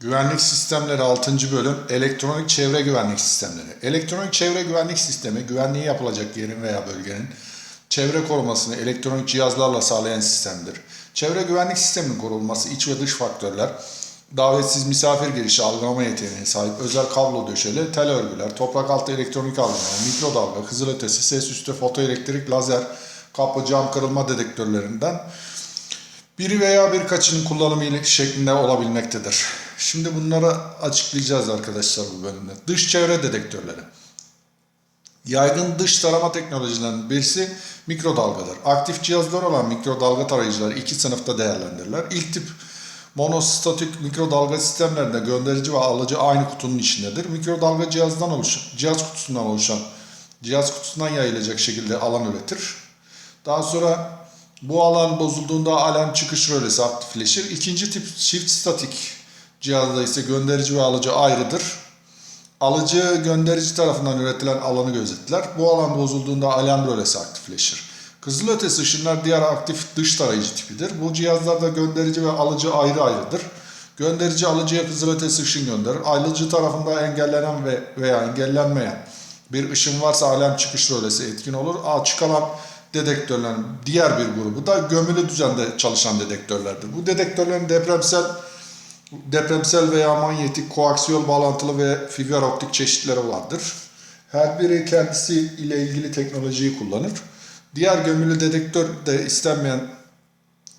Güvenlik Sistemleri 6. bölüm Elektronik Çevre Güvenlik Sistemleri. Elektronik çevre güvenlik sistemi güvenliği yapılacak yerin veya bölgenin çevre korumasını elektronik cihazlarla sağlayan sistemdir. Çevre güvenlik sisteminin korunması iç ve dış faktörler, davetsiz misafir girişi algılama yeteneğine sahip özel kablo döşeli tel örgüler, toprak altı elektronik algılama, mikrodalga, kızılötesi, ses üstü, fotoelektrik, lazer, kapı, cam kırılma dedektörlerinden biri veya birkaçının kullanımı şeklinde olabilmektedir. Şimdi bunları açıklayacağız arkadaşlar bu bölümde. Dış çevre dedektörleri. Yaygın dış tarama teknolojilerinden birisi mikrodalgadır. Aktif cihazlar olan mikrodalga tarayıcılar iki sınıfta değerlendirilir. İlk tip monostatik mikrodalga sistemlerinde gönderici ve alıcı aynı kutunun içindedir. Mikrodalga cihazdan oluşan, cihaz kutusundan oluşan, cihaz kutusundan yayılacak şekilde alan üretir. Daha sonra bu alan bozulduğunda alarm çıkış rölesi aktifleşir. İkinci tip çift statik cihazda ise gönderici ve alıcı ayrıdır. Alıcı gönderici tarafından üretilen alanı gözetler. Bu alan bozulduğunda alarm rölesi aktifleşir. Kızılötesi ışınlar diğer aktif dış tarayıcı tipidir. Bu cihazlarda gönderici ve alıcı ayrı ayrıdır. Gönderici alıcıya kızılötesi ışın gönderir. Alıcı tarafında engellenen ve veya engellenmeyen bir ışın varsa alarm çıkış rölesi etkin olur. Açık alan dedektörlerin diğer bir grubu da gömülü düzende çalışan dedektörlerdir. Bu dedektörlerin depremsel depremsel veya manyetik, koaksiyel bağlantılı ve fiber optik çeşitleri vardır. Her biri kendisi ile ilgili teknolojiyi kullanır. Diğer gömülü dedektör de istenmeyen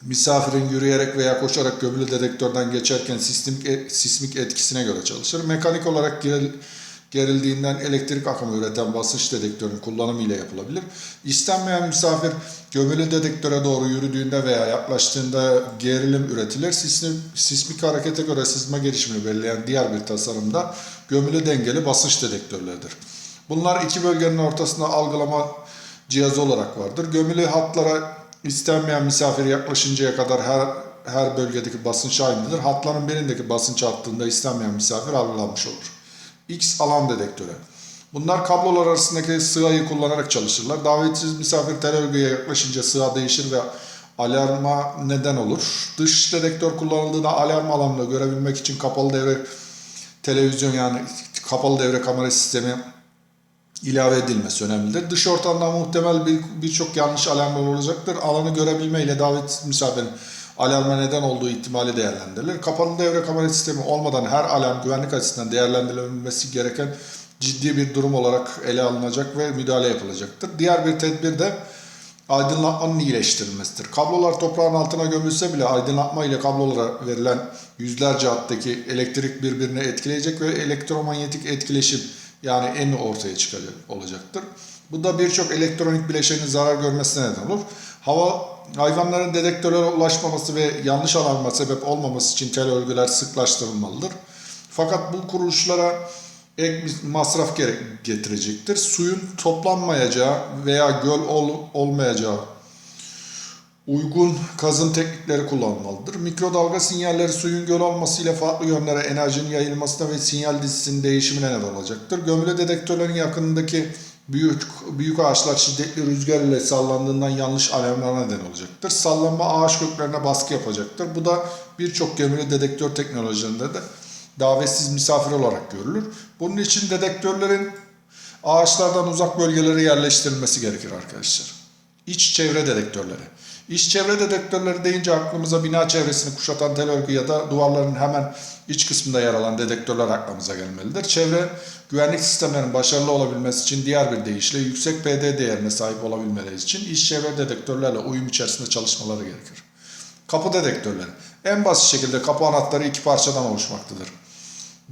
misafirin yürüyerek veya koşarak gömülü dedektörden geçerken sismik, sismik etkisine göre çalışır. Mekanik olarak gerildiğinden elektrik akımı üreten basınç dedektörünün kullanımı ile yapılabilir. İstenmeyen misafir gömülü dedektöre doğru yürüdüğünde veya yaklaştığında gerilim üretilir. Sismik, sismik harekete göre sızma gelişimini belirleyen diğer bir tasarımda gömülü dengeli basınç dedektörleridir. Bunlar iki bölgenin ortasında algılama cihazı olarak vardır. Gömülü hatlara istenmeyen misafir yaklaşıncaya kadar her her bölgedeki basınç aynıdır. Hatların birindeki basınç arttığında istenmeyen misafir algılanmış olur. X alan dedektörü. Bunlar kablolar arasındaki sığayı kullanarak çalışırlar. Davetsiz misafir tel örgüye yaklaşınca sığa değişir ve alarma neden olur. Dış dedektör kullanıldığında alarm alanını görebilmek için kapalı devre televizyon yani kapalı devre kamera sistemi ilave edilmesi önemlidir. Dış ortamda muhtemel bir- birçok yanlış alarmlar olacaktır. Alanı görebilme ile davetsiz misafirin alarma neden olduğu ihtimali değerlendirilir. Kapalı devre kamera sistemi olmadan her alarm güvenlik açısından değerlendirilmesi gereken ciddi bir durum olarak ele alınacak ve müdahale yapılacaktır. Diğer bir tedbir de aydınlatmanın iyileştirilmesidir. Kablolar toprağın altına gömülse bile aydınlatma ile kablolara verilen yüzlerce hattaki elektrik birbirini etkileyecek ve elektromanyetik etkileşim yani en ortaya çıkacak olacaktır. Bu da birçok elektronik bileşenin zarar görmesine neden olur. Hava hayvanların dedektörlere ulaşmaması ve yanlış alarma sebep olmaması için tel örgüler sıklaştırılmalıdır. Fakat bu kuruluşlara ek masraf getirecektir. Suyun toplanmayacağı veya göl ol, olmayacağı uygun kazım teknikleri kullanılmalıdır. Mikrodalga sinyalleri suyun göl olmasıyla farklı yönlere enerjinin yayılmasına ve sinyal dizisinin değişimine neden olacaktır. Gömülü dedektörlerin yakınındaki büyük büyük ağaçlar şiddetli rüzgar ile sallandığından yanlış alarmlara neden olacaktır. Sallanma ağaç köklerine baskı yapacaktır. Bu da birçok gömülü dedektör teknolojilerinde de davetsiz misafir olarak görülür. Bunun için dedektörlerin ağaçlardan uzak bölgelere yerleştirilmesi gerekir arkadaşlar. İç çevre dedektörleri. İç çevre dedektörleri deyince aklımıza bina çevresini kuşatan tel örgü ya da duvarların hemen iç kısmında yer alan dedektörler aklımıza gelmelidir. Çevre güvenlik sistemlerinin başarılı olabilmesi için diğer bir deyişle yüksek PD değerine sahip olabilmeleri için iç çevre dedektörlerle uyum içerisinde çalışmaları gerekir. Kapı dedektörleri. En basit şekilde kapı anahtarı iki parçadan oluşmaktadır.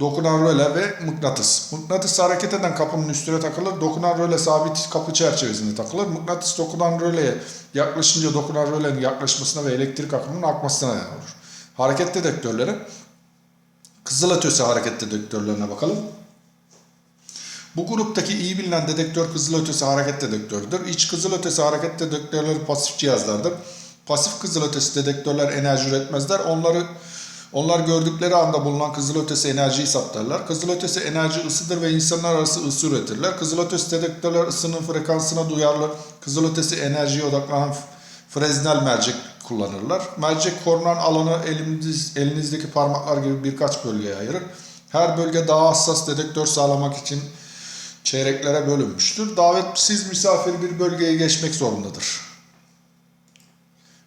Dokunan röle ve mıknatıs. Mıknatıs hareket eden kapının üstüne takılır. Dokunan röle sabit kapı çerçevesinde takılır. Mıknatıs dokunan röleye yaklaşınca dokunan rölenin yaklaşmasına ve elektrik akımının akmasına neden olur. Hareket dedektörleri. Kızılötesi hareket dedektörlerine bakalım. Bu gruptaki iyi bilinen dedektör kızılötesi hareket dedektörüdür. İç kızılötesi hareket dedektörleri pasif cihazlardır. Pasif kızılötesi dedektörler enerji üretmezler. Onları onlar gördükleri anda bulunan kızılötesi enerjiyi saptarlar. Kızılötesi enerji ısıdır ve insanlar arası ısı üretirler. Kızılötesi dedektörler ısının frekansına duyarlı. Kızılötesi enerjiye odaklanan Fresnel mercek kullanırlar. Mercek korunan alanı eliniz, elinizdeki parmaklar gibi birkaç bölgeye ayırır. Her bölge daha hassas dedektör sağlamak için çeyreklere bölünmüştür. Davetsiz misafir bir bölgeye geçmek zorundadır.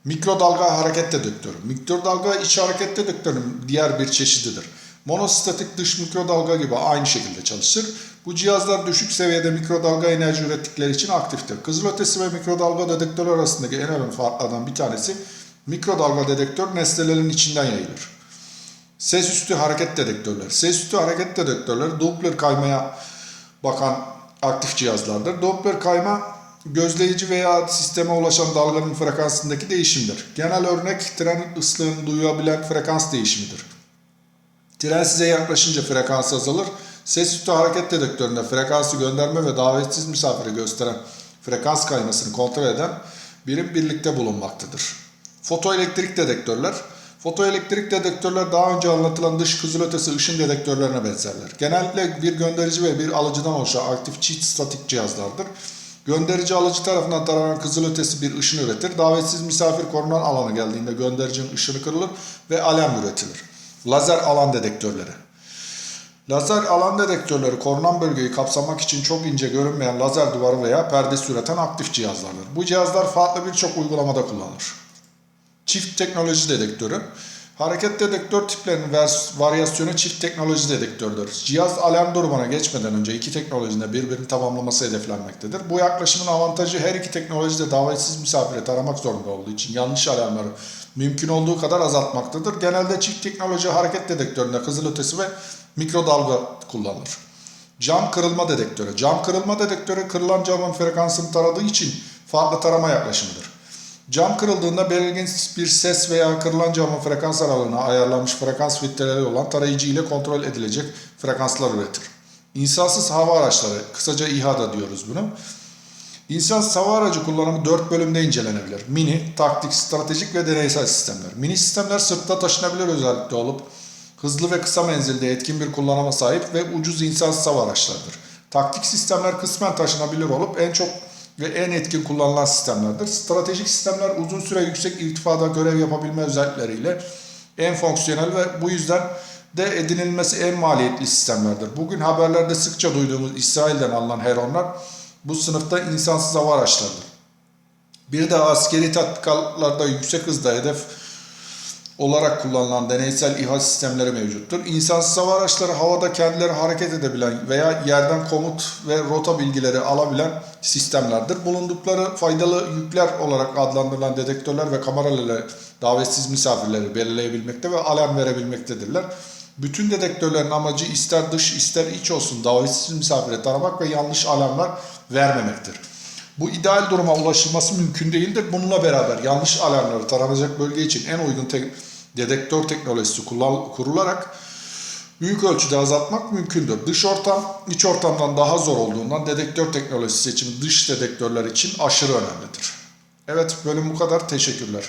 Mikrodalga hareket dedektörü. Mikrodalga iç hareket dedektörünün diğer bir çeşididir. Monostatik dış mikrodalga gibi aynı şekilde çalışır. Bu cihazlar düşük seviyede mikrodalga enerji ürettikleri için aktiftir. Kızılötesi ve mikrodalga dedektörü arasındaki en önemli farklardan bir tanesi mikrodalga dedektör nesnelerin içinden yayılır. Ses üstü hareket dedektörleri. Ses üstü hareket dedektörleri Doppler kaymaya bakan aktif cihazlardır. Doppler kayma gözleyici veya sisteme ulaşan dalganın frekansındaki değişimdir. Genel örnek tren ıslığını duyabilen frekans değişimidir. Tren size yaklaşınca frekans azalır. Ses üstü hareket dedektöründe frekansı gönderme ve davetsiz misafiri gösteren frekans kaymasını kontrol eden birim birlikte bulunmaktadır. Fotoelektrik dedektörler Fotoelektrik dedektörler daha önce anlatılan dış kızılötesi ışın dedektörlerine benzerler. Genellikle bir gönderici ve bir alıcıdan oluşan aktif çift statik cihazlardır. Gönderici alıcı tarafından taranan kızılötesi bir ışın üretir. Davetsiz misafir korunan alana geldiğinde göndericinin ışını kırılır ve alarm üretilir. Lazer alan dedektörleri. Lazer alan dedektörleri korunan bölgeyi kapsamak için çok ince görünmeyen lazer duvarı veya perdesi üreten aktif cihazlardır. Bu cihazlar farklı birçok uygulamada kullanılır. Çift teknoloji dedektörü. Hareket dedektör tiplerinin vers- varyasyonu çift teknoloji dedektördür. Cihaz alarm durumuna geçmeden önce iki teknolojinin birbirini tamamlaması hedeflenmektedir. Bu yaklaşımın avantajı her iki teknolojide davetsiz misafiri taramak zorunda olduğu için yanlış alarmları mümkün olduğu kadar azaltmaktadır. Genelde çift teknoloji hareket dedektöründe kızılötesi ve mikrodalga kullanılır. Cam kırılma dedektörü. Cam kırılma dedektörü kırılan camın frekansını taradığı için farklı tarama yaklaşımıdır. Cam kırıldığında belirgin bir ses veya kırılan camın frekans aralığına ayarlanmış frekans filtreleri olan tarayıcı ile kontrol edilecek frekanslar üretir. İnsansız hava araçları, kısaca İHA'da diyoruz bunu. İnsansız hava aracı kullanımı 4 bölümde incelenebilir. Mini, taktik, stratejik ve deneysel sistemler. Mini sistemler sırtta taşınabilir özellikle olup hızlı ve kısa menzilde etkin bir kullanıma sahip ve ucuz insansız hava araçlarıdır. Taktik sistemler kısmen taşınabilir olup en çok ve en etkin kullanılan sistemlerdir. Stratejik sistemler uzun süre yüksek irtifada görev yapabilme özellikleriyle en fonksiyonel ve bu yüzden de edinilmesi en maliyetli sistemlerdir. Bugün haberlerde sıkça duyduğumuz İsrail'den alınan Heronlar bu sınıfta insansız hava araçlarıdır. Bir de askeri tatbikatlarda yüksek hızda hedef olarak kullanılan deneysel İHA sistemleri mevcuttur. İnsansız hava araçları havada kendileri hareket edebilen veya yerden komut ve rota bilgileri alabilen sistemlerdir. Bulundukları faydalı yükler olarak adlandırılan dedektörler ve kameralarla davetsiz misafirleri belirleyebilmekte ve alarm verebilmektedirler. Bütün dedektörlerin amacı ister dış ister iç olsun davetsiz misafiri taramak ve yanlış alarmlar vermemektir. Bu ideal duruma ulaşılması mümkün değildir. Bununla beraber yanlış alarmları taranacak bölge için en uygun tek dedektör teknolojisi kurularak büyük ölçüde azaltmak mümkündür. Dış ortam iç ortamdan daha zor olduğundan dedektör teknolojisi seçimi dış dedektörler için aşırı önemlidir. Evet bölüm bu kadar. Teşekkürler.